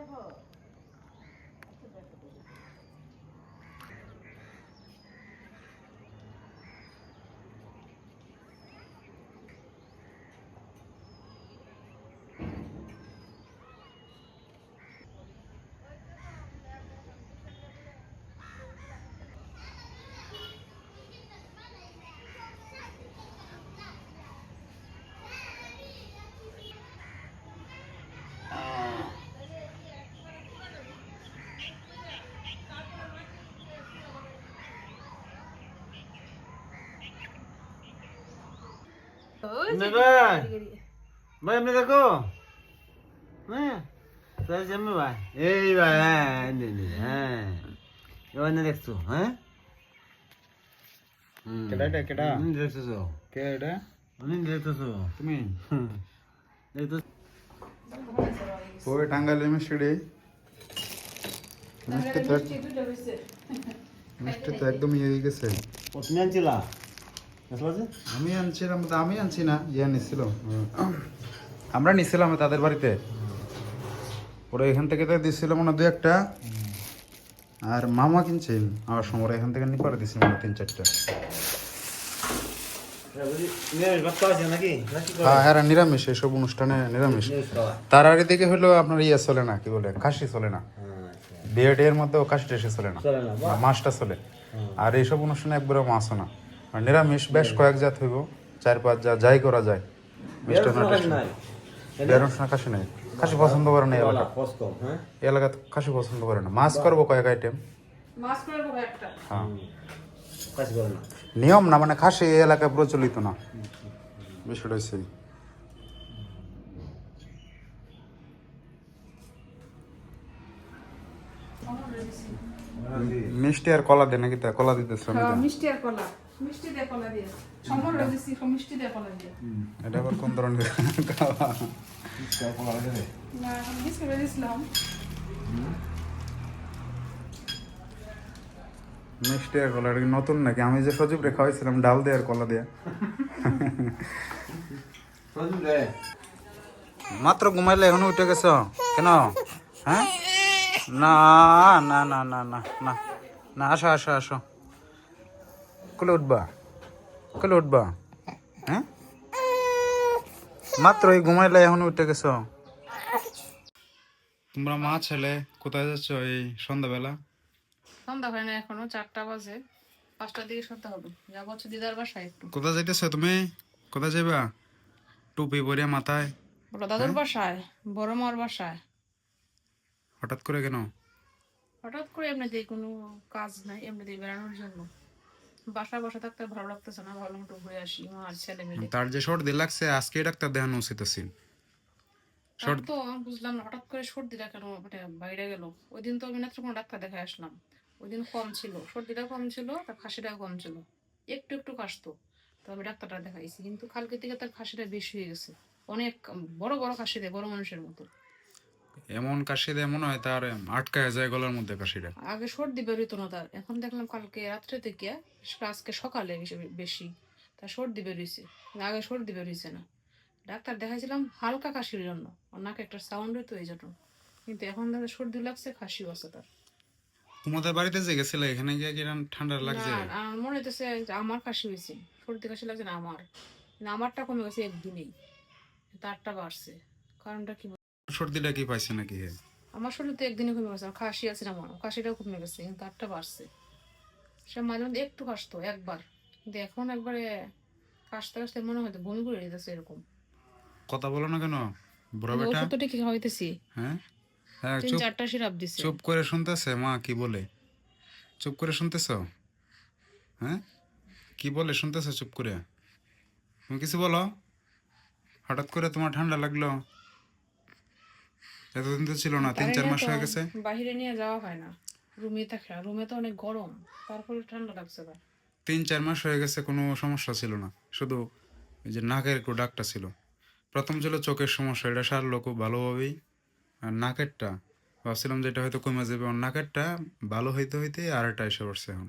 দেব। আচ্ছা দেখো ভাই দেখো হ্যাঁ ভাই এই ভাই হ্যাঁ হ্যাঁ এবার না দেখছ হ্যাঁ কেডা এটা, কেডা? দেখতেছো কে এটা দেখতেছো তুমি দেখতো పోయి টাঙ্গাইলে মিষ্টি মিষ্টি তো এক- মিষ্টি তো একদম ইয়ে হয়ে গেছে আমি আনছিলাম আমি আনছি না ইয়ে নিছিল। আমরা নিছিলাম তাদের বাড়িতে। ওরা এখান থেকে তো মনে হয় দু একটা। আর মামা কিনছেন আমার সময় এখান থেকে নিয়ে মনে তিন চারটা। নাকি? হ্যাঁ হ্যাঁ নিরামিষ এসব অনুষ্ঠানে নিরামিষ। তার আগে দিকে হলো আপনার ইয়ে চলে না কি বলে খাসি চলে না। হ্যাঁ, আচ্ছা। বিয়ে মধ্যেও খাসি টাসি চলে না। মাছটা চলে। আর এইসব অনুষ্ঠানে একবারে মাছও না। আর নিরামিষ বেশ কয়েক জাত হইব চার পাঁচ জাত যাই করা যায়। মিষ্টান্ন। নাই। বিয়ের খাসি নাই। খাসি পছন্দ করে না এই এলাকা কষ্ট, হ্যাঁ? খাসি পছন্দ করে না। মাছ করব কয়েক আইটেম মাছ করে একটা হ্যাঁ। না। নিয়ম না মানে খাসি এই এলাকায় প্রচলিত না। বিষয়টা হচ্ছে মিষ্টি আর কলা দে নাকি তা? কলা দিতেছ হ্যাঁ, মিষ্টি আর কলা। মিষ্টি দিয়ে কলা দিয়ে। সম্বর দিছি মিষ্টি দিয়ে কলা দিয়ে। এটা আবার কোন ধরনের? খাওয়া? না এখন বিস্কুট দিয়েছিলাম মিষ্টি আর কলা এটা নতুন নাকি? আমি যে সজীব রে খাওয়াইছিলাম ডাল দিয়ে আর কলা দিয়ে। মাত্র ঘুমাইলে এখনও উঠে গেছ? কেন? হ্যাঁ? না না না না না না। না আসো আসো আসো। কোলে উঠবা। কোলে উঠবা। হ্যাঁ? মাত্র এই ঘুমাইলে এখন উঠে গেছ। তোমরা মা ছেলে কোথায় যাচ্ছ এই সন্ধ্যাবেলা? সন্ধ্যা হয় না এখনও চারটা বাজে। পাঁচটার দিকে সন্ধ্যা হবে। যাব হচ্ছে দিদার বাসায় একটু। কোথায় যাইতেছ তুমি? কোথায় যাইবা? টুপি পরিয়া মাথায়? বড় দাদুর বাসায়? বড় মার বাসায়? হঠাৎ করে কেন? হঠাৎ করে এমনিতেই কোনো কাজ নাই এমনিতেই বেড়ানোর জন্য। বাসায় বসে থাকতে ভালো লাগতেছে না ভালো মতো ঘুরে আসি ছেলে মিলে। তার যে লাগছে আজকে ডাক্তার দেখানো উচিত তার তো বুঝলাম না হঠাৎ করে সর্দিটা কেন? মানে বাইরে গেল। ওই দিন তো আমি মাত্র কোনো ডাক্তার দেখে আসলাম। ওই দিন কম ছিল। সর্দিটা কম ছিল তার খাসিটা কম ছিল। একটু একটু কাশতো। তো আমি ডাক্তারটা দেখাইছি। কিন্তু কালকে থেকে তার খাসিটা বেশি হয়ে গেছে। অনেক বড় বড় খাসি দেয় বড় মানুষের মতো। এমন কাশি দেয় মনে হয় তার আটকায় যায় গলার মধ্যে কাশিটা। আগে সর্দি বেরোতো না তার এখন দেখলাম কালকে রাত্রে থেকে আজকে সকালে বেশি- তার সর্দি বেরিয়েছে আগে সর্দি বেরিয়েছে না। ডাক্তার দেখাইছিলাম হালকা কাশির জন্য নাকে একটা সাউন্ড হতো এই জন্য। কিন্তু এখন তাদের সর্দি লাগছে খাসিও আছে তার। তোমাদের বাড়িতে যে গেছিলে এখানে গিয়ে কি ঠান্ডা লাগছে? আমার মনে হইতেছে আমার কাশি হয়েছে সর্দি কাশি লাগছে না আমার। আমারটা কমে গেছে একদিনেই তারটা বাড়ছে। কারণটা কি সর্দিটা কি পাইছে নাকি? আমার শরীর তো একদিনে কমে গেছে খাসি আছে না আমার খাসিটাও কমে গেছে কিন্তু তারটা বাড়ছে। সে মাঝে মধ্যে একটু কাশতো একবার। কিন্তু এখন একবারে কাশতে কাশতে মনে হয়তো বমি করে দিতেছে এরকম। কথা বলো না কেন বুড়া বেটা? ওষুধ তো ঠিকই খাওয়াইতেছি। হ্যাঁ? হ্যাঁ তিন চুপ। চারটা সিরাপ দিছে। চুপ করে শুনতেছে? মা কি বলে? চুপ করে শুনতেছ? হ্যাঁ? কি বলে শুনতেছ চুপ করে? তুমি কিছু বলো? হঠাৎ করে তোমার ঠান্ডা লাগল? এতদিন তো ছিল না তিন চার মাস হয়ে গেছে। বাহিরে নিয়ে যাওয়া হয় না। রুমে থাকে রুমে তো অনেক গরম তারপরে ঠান্ডা লাগছে তার তিন চার মাস হয়ে গেছে কোনো সমস্যা ছিল না। শুধু এই যে নাকের একটু ডাকটা ছিল। প্রথম ছিল চোখের সমস্যা এটা সারলো খুব ভালোভাবেই। আর নাকেরটা ভাবছিলাম যে এটা হয়তো কমে যাবে আর নাকেরটা ভালো হইতে হইতে আর একটা এসে পড়ছে এখন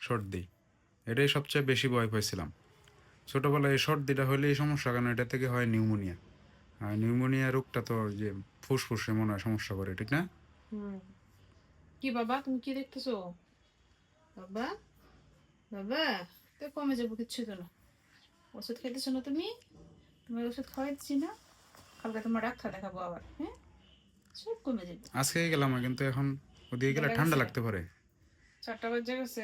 সর্দি। এটাই সবচেয়ে বেশি ভয় পাইছিলাম। ছোটোবেলায় এই সর্দিটা হলে এই সমস্যা কেন এটা থেকে হয় নিউমোনিয়া। আর নিউমোনিয়া রোগটা তো যে ফুসফুসে মনে হয় সমস্যা করে ঠিক না? কি বাবা তুমি কি দেখতেছো? বাবা বাবা তো কমে যাব কিচ্ছু তো না। ওষুধ খাইতেছো না তুমি? তোমার ওষুধ খাওয়াইছি না। কালকে তোমার ডাক্তার দেখাবো আবার হ্যাঁ? সব কমে যাবে। আজকে গেলাম কিন্তু এখন ওদিকে গেলে ঠান্ডা লাগতে পারে। চারটা বাজে গেছে।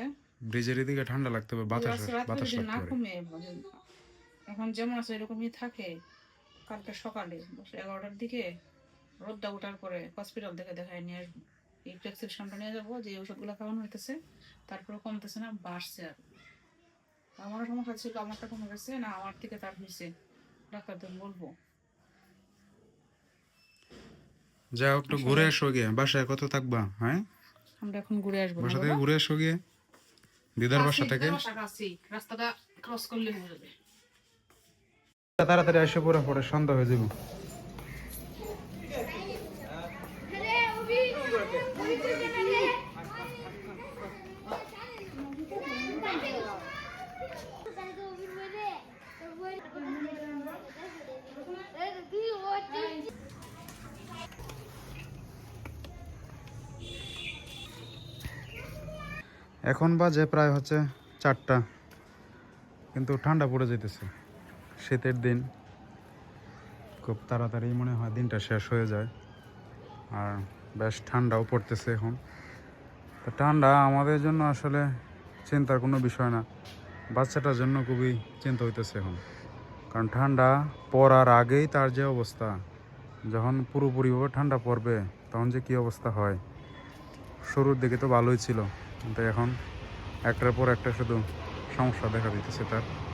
ব্রিজের এদিকে ঠান্ডা লাগতে পারে বাতাস বাতাস না লাগতে পারে। কমে এখন যেমন আছে এরকমই থাকে। কালকে সকালে এগারোটার দিকে রোদটা ওঠার পরে হসপিটাল থেকে দেখায় নিয়ে আসব। এই প্রেসক্রিপশনটা নিয়ে যাব যে ওষুধগুলো খাওয়ানো হইতেছে তারপরে কমতেছে না বাড়ছে আর। আমারও সমস্যা ছিল আমারটা কমে গেছে না আমার থেকে তার হয়েছে। ডাক্তারদের বলব। যাও একটু ঘুরে আসো গিয়ে। বাসায় কত থাকবা হ্যাঁ? আমরা এখন ঘুরে আসব বাসা থেকে ঘুরে আসো গিয়ে। দিদার বাসা থেকে? রাস্তাটা ক্রস করলে হয়ে যাবে। তাড়াতাড়ি এসে পড়ে পড়ে সন্ধ্যা হয়ে যাবে। এখন বাজে প্রায় হচ্ছে চারটা, কিন্তু ঠান্ডা পড়ে যেতেছে শীতের দিন খুব তাড়াতাড়ি মনে হয় দিনটা শেষ হয়ে যায়। আর বেশ ঠান্ডাও পড়তেছে এখন। তো ঠান্ডা আমাদের জন্য আসলে চিন্তার কোনো বিষয় না। বাচ্চাটার জন্য খুবই চিন্তা হইতেছে এখন। কারণ ঠান্ডা পড়ার আগেই তার যে অবস্থা, যখন পুরোপুরিভাবে ঠান্ডা পড়বে, তখন যে কী অবস্থা হয়, শুরুর দিকে তো ভালোই ছিল। কিন্তু এখন একটার পর একটা শুধু সমস্যা দেখা দিতেছে তার।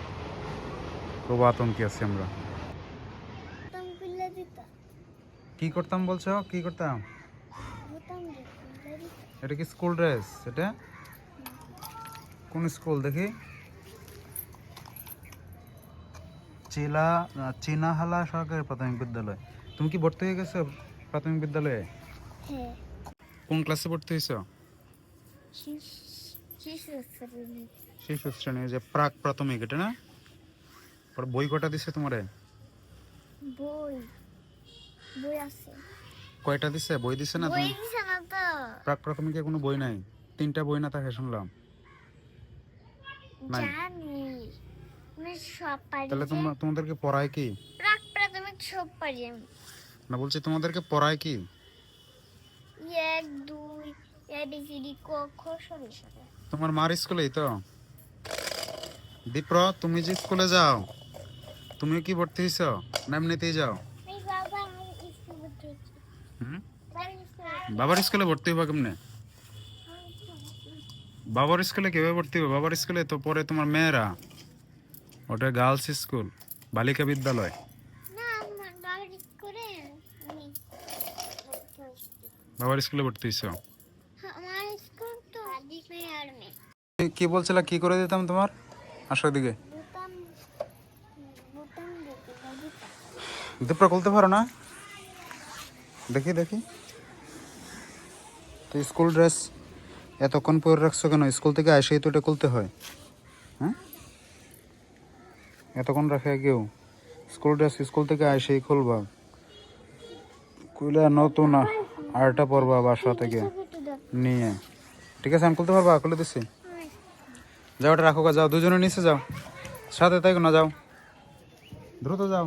খুব আতঙ্কে আছি আমরা কি করতাম বলছো কি করতাম এটা কি স্কুল ড্রেস এটা কোন স্কুল দেখি চিলা চিনাহালা সরকারি প্রাথমিক বিদ্যালয় তুমি কি ভর্তি হয়ে গেছো প্রাথমিক বিদ্যালয়ে হ্যাঁ কোন ক্লাসে ভর্তি হয়েছো শিশু শ্রেণি যে প্রাক প্রাথমিক এটা না ওর বই কটা দিছে তোমারে? বই। বই আছে। কয়টা দিছে? বই দিছে না বই তুমি? দিছে না তো। প্রাক প্রাথমিকে কোনো বই নাই? তিনটা বই না থাকে শুনলাম। জানি। আমি সব পারি তাহলে তোমরা তোমাদেরকে পড়ায় কি? প্রাক প্রাথমিক সব পারি আমি। না বলছি তোমাদেরকে পড়ায় কি? এক দুই এবিসিডি ক খ সরি তোমার মার স্কুলেই তো? দীপ্র তুমি যে স্কুলে যাও। তুমিও কি ভর্তি হয়েছ না এমনিতেই যাও। বাবার স্কুলে ভর্তি হবা কেমনে? বাবার স্কুলে কীভাবে ভর্তি হবে? বাবার স্কুলে তো পরে তোমার মেয়েরা। ওটা গার্লস স্কুল বালিকা বিদ্যালয়। বাবার স্কুলে ভর্তি হয়েছ। মেয়ে কি বলছিলা? কি করে দিতাম তোমার? আসো দিকে দীপ্র খুলতে পারো না। দেখি দেখি। তো স্কুল ড্রেস এতক্ষণ পরে রাখছো কেন? স্কুল থেকে এসেই তো এটা খুলতে হয়। হ্যাঁ? এতক্ষণ রাখে কেউ? স্কুল ড্রেস স্কুল থেকে এসেই খুলবা। খুলে নতুন আরটা পরবা বাসা থেকে নিয়ে। ঠিক আছে আমি খুলতে পারবা খুলে দিচ্ছি যাও ওটা রাখো যাও, দুজনে নিচে যাও। সাথে তাই না, যাও। দ্রুত যাও।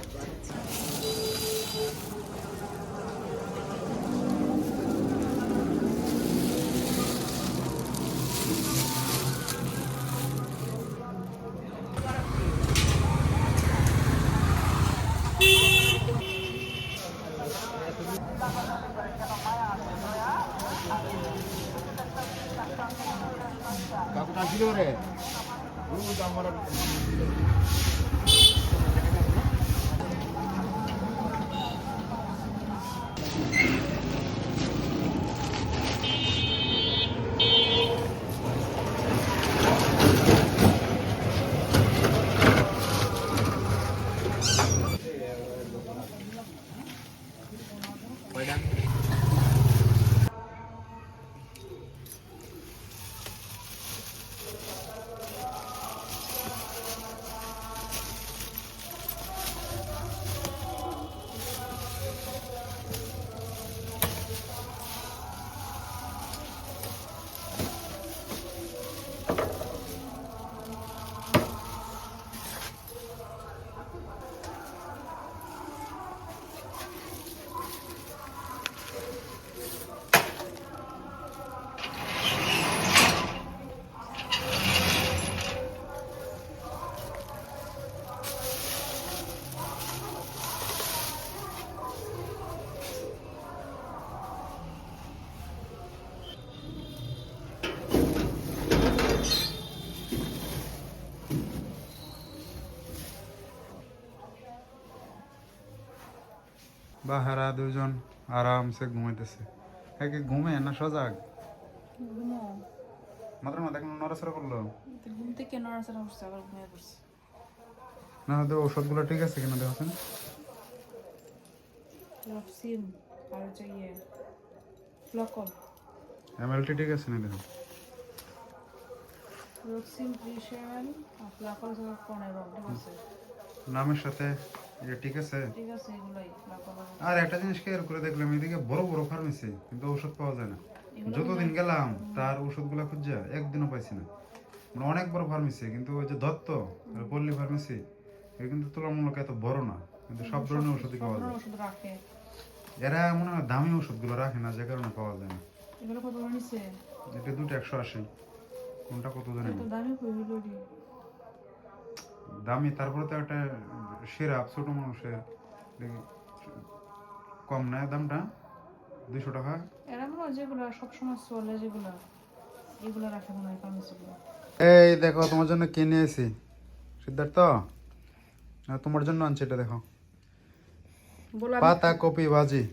কাকু টানছিল রে বাহারা দুজন আরামসে ঘুমাইতেছে। একে ঘুমে না সজাগ? মাত্র মাথা এখন নড়াচড়া করল। ঘুম থেকে নড়াচড়া করছে আবার ঘুমিয়ে পড়ছে। না হয়তো ওষুধগুলো ঠিক আছে কিনা দেখছেন সিম আর ইয়ে ফ্লকল এমএলটি ঠিক আছে না দেখুন? রক্সিম প্রিশন আর ফ্লাকল সব কোন এবং নামের সাথে এটা ঠিক আছে? ঠিক আছে এগুলাই আর একটা জিনিস কেয়ার করে দেখলাম এদিকে বড় বড় ফার্মেসি কিন্তু ওষুধ পাওয়া যায় না। যতদিন গেলাম তার ওষুধগুলো খুঁজছে একদিনও পাইছি না। মানে অনেক বড় ফার্মেসি কিন্তু ওই যে দত্ত পল্লী ফার্মেসি এটা কিন্তু তুলনামূলক এত বড় না কিন্তু সব ধরনের ওষুধই পাওয়া যায়। রাখে। এরা মনে হয় দামি ওষুধগুলো রাখে না যে কারণে পাওয়া যায় না। এগুলো কত করে নিচ্ছে এটা দুটো একশো আশি। কোনটা কত জানি দামি তারপরে তো একটা সিরাপ ছোট মানুষের দেখি কম নেয় দামটা দুশো টাকা। এরা মনে যেগুলো সবসময় চলে যেগুলো এগুলো রাখে মনে হয় এই দেখো তোমার জন্য কিনে এসি সিদ্ধার্থ তোমার জন্য আনছি এটা দেখো। পাতা কপি ভাজি।